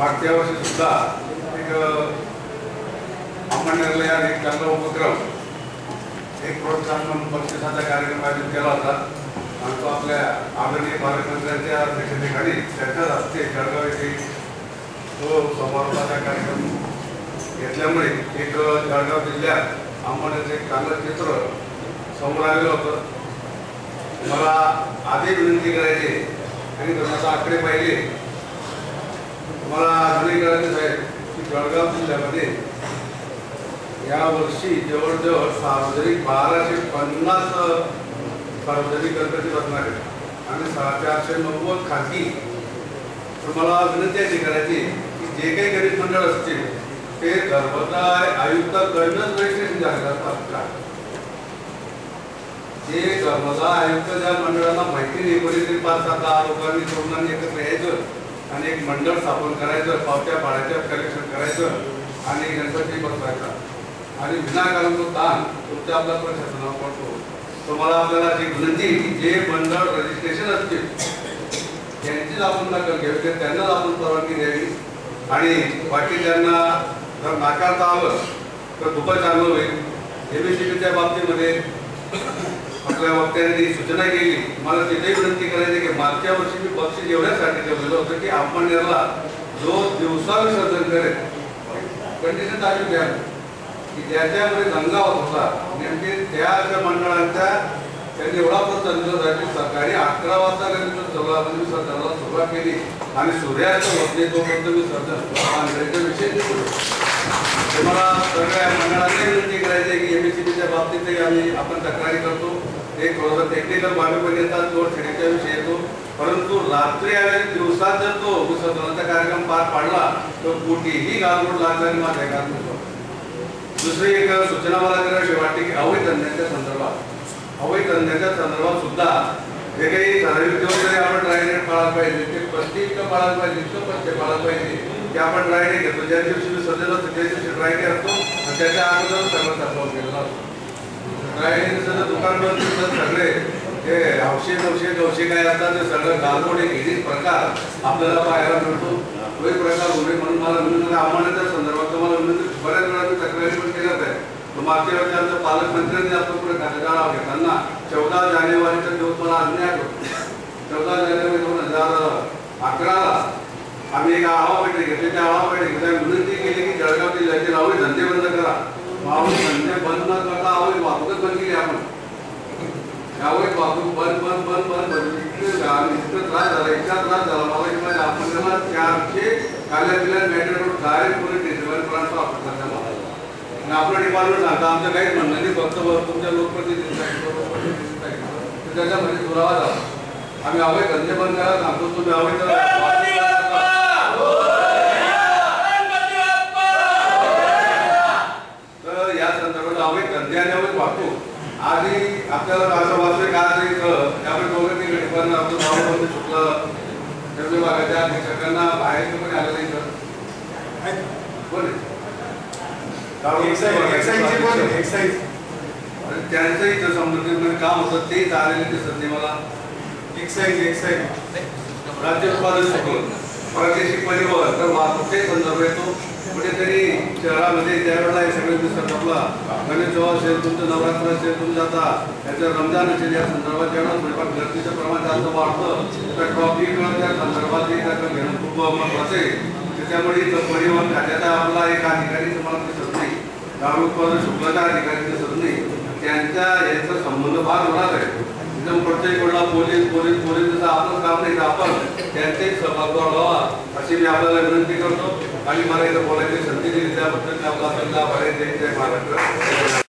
मागच्या वर्षी सुद्धा एक अंमळनेरला या एक चांगला उपक्रम एक प्रोत्साहन म्हणून बक्षिसाचा कार्यक्रम आयोजित केला होता. आणि तो आपल्या आदरणीय पालकमंत्र्यांच्या अध्यक्षतेखाली त्यांच्याच हस्ते जळगाव येथे तो समारोपाचा कार्यक्रम घेतल्यामुळे एक जळगाव जिल्ह्यात अंमळनेरचं एक चांगलं चित्र समोर आलेलं होतं. मला आधी विनंती करायची आणि धर्माचा आकडे पाहिले अजूनही करायचे साहेब की जळगाव जिल्ह्यामध्ये. यावर्षी जवळजवळ सार्वजनिक बाराशे पन्नास सार्वजनिक गणपती बसणार आहेत. आणि सहा चारशे नव्वद खाजगी तुम्हाला विनंती अशी करायची की जे काही गरीब मंडळ असतील ते धर्मदाय आयुक्ताकडनंच रजिस्ट्रेशन झालेलं असतात जे धर्मदाय आयुक्त ज्या मंडळाला माहिती नाही कोणीतरी पाच सात दहा लोकांनी तरुणांनी एकत्र यायचं आणि एक मंडळ स्थापन करायचं पावत्या पाड्याचं कलेक्शन करायचं आणि गणपती बसवायचा. आणि विनाकारण तो ताण तुमच्या प्रशासनावर पडतो. तर मला आपल्याला जी विनंती की जे मंडळ रजिस्ट्रेशन असतील त्यांचीच आपण नकल घ्यावी तर त्यांनाच आपण परवानगी द्यावी. आणि बाकीच्यांना जर नाकारता आलं तर खूपच चांगलं होईल. एबीसीबीच्या बाबतीमध्ये आपल्या वक्त्यांनी सूचना केली. मला तिथेही विनंती करायची की मागच्या वर्षी मी पक्ष एवढ्यासाठी ठेवलेलं होतं की आपण याला जो दिवसा विसर्जन करेल कंडिशन टाकून द्या. की ज्याच्यामध्ये दंगा होत होता नेमके त्या ज्या मंडळांच्या त्यांनी एवढा प्रसंग सकाळी अकरा वाजता कधी सगळ्यामध्ये विसर्जनाला सुरुवात केली. आणि सूर्यास्त होते तोपर्यंत विसर्जन आणि विषय तुम्हाला सगळ्या मंडळांना विनंती करायची आहे की एमएससीबीच्या बाबतीतही आम्ही आपण तक्रारी करतो. ते थोडंसं टेक्निकल बाबीमध्ये येतात तो ठेण्याच्या विषयी येतो. परंतु रात्री आणि दिवसात जर तो विसर्जनाचा कार्यक्रम पार पाडला तर कुठेही गालबोट लागणारी माझ्या काम दुसरी एक सूचना मला करायची वाटते की अवैध धंद्याच्या संदर्भात. अवैध धंद्याच्या संदर्भात सुद्धा जे काही ठराविक दिवस जरी आपण ड्रायनेट पाळायला पाहिजे ते पस्तीस पाळायला पाहिजे इतकं पस्ते पाळायला पाहिजे ते आपण ड्रायने घेतो. ज्या दिवशी विसर्जन असतो त्या दिवशी ड्रायने असतो आणि त्याच्या अगोदर सगळं तपास केलेला असतो. ड्रायडे दुकान बंद असतात सगळे हे औषध नवशे औषध काय असतात ते सगळं गालबोडे घेणीच प्रकार आपल्याला पाहायला मिळतो. तोही प्रकार होणे म्हणून मला विनंती आव्हानाच्या संदर्भात तुम्हाला विनंती बऱ्याच वेळा मी तक्रारी पण केल्याच आहे मागच्या वेळेस आमच्या पालकमंत्र्यांनी आपण पुढे कार्यकाळ घेताना चौदा जानेवारीचा दिवस मला अन्याय होतो चौदा जानेवारी दोन हजार अकराला आम्ही एक आढावा बैठक घेतली. त्या आढावा बैठक घेतल्या विनंती केली की जळगाव जिल्ह्यातील आवडी धंदे बंद करा. आवडी धंदे बंद न करता आवडी वाहतूकच बंद केली आपण यावेळी बन बन बन बन बन इतकं त्रास झाला इतका त्रास झाला. मला की माझ्या आपल्याला चारशे काल्या पिल्या मॅटर डायरेक्ट पोलीस स्टेशनपर्यंत ऑफिस करण्यात आणि आपलं डिपार्टमेंट सांगता आमचं काहीच म्हणणं नाही. फक्त तुमच्या लोकप्रतिनिधी त्याच्यामध्ये दुरावा झाला. आम्ही अवैध धंदे बंद करा सांगतो तुम्ही अवैध तर या संदर्भात अवैध धंदे आणि अवैध वाहतूक आधी आपल्याला असं वाचलं का ते कळलं त्यामुळे दोघं तिकडे पण आपलं भाऊ बंद चुकलं त्या विभागाच्या अधीक्षकांना बाहेर कोणी आलं नाही तर कोण आहे? आणि त्यांचंही इथं संबंधित काम होतं तेच आलेले दिसत नाही मला. राज्य उत्पादन प्रादेशिक परिवहन तर वाहतुकीचे संदर्भ येतो. कुठेतरी शहरामध्ये त्यावेळेला हे सगळे दिसतात आपला गणेशोत्सव असेल तुमचं नवरात्र असेल तुमचं आता याचं रमजान असेल या संदर्भात जेवढं थोडीफार गर्दीचं प्रमाण जास्त वाढतं तर ट्रॉफिक त्या संदर्भात त्याचं घेणं खूप महत्वाचं आहे. त्याच्यामुळे परिवहन खात्याचा आपला एक अधिकारी तुम्हाला दिसत नाही. दारू उत्पादन शुल्काचा अधिकारी दिसत नाही. त्यांच्या याचा संबंध फार होणार आहे. एकदम प्रत्येक वेळेला पोलीस पोलीस पोलीस जसं आपलं काम नाही तर आपण त्यांचे सहभाग वाढवा अशी मी आपल्याला विनंती करतो. आणि मला इथं बोलायची संधी दिली त्याबद्दल मी आपला आपल्याला आभार आहे. जय जय महाराष्ट्र.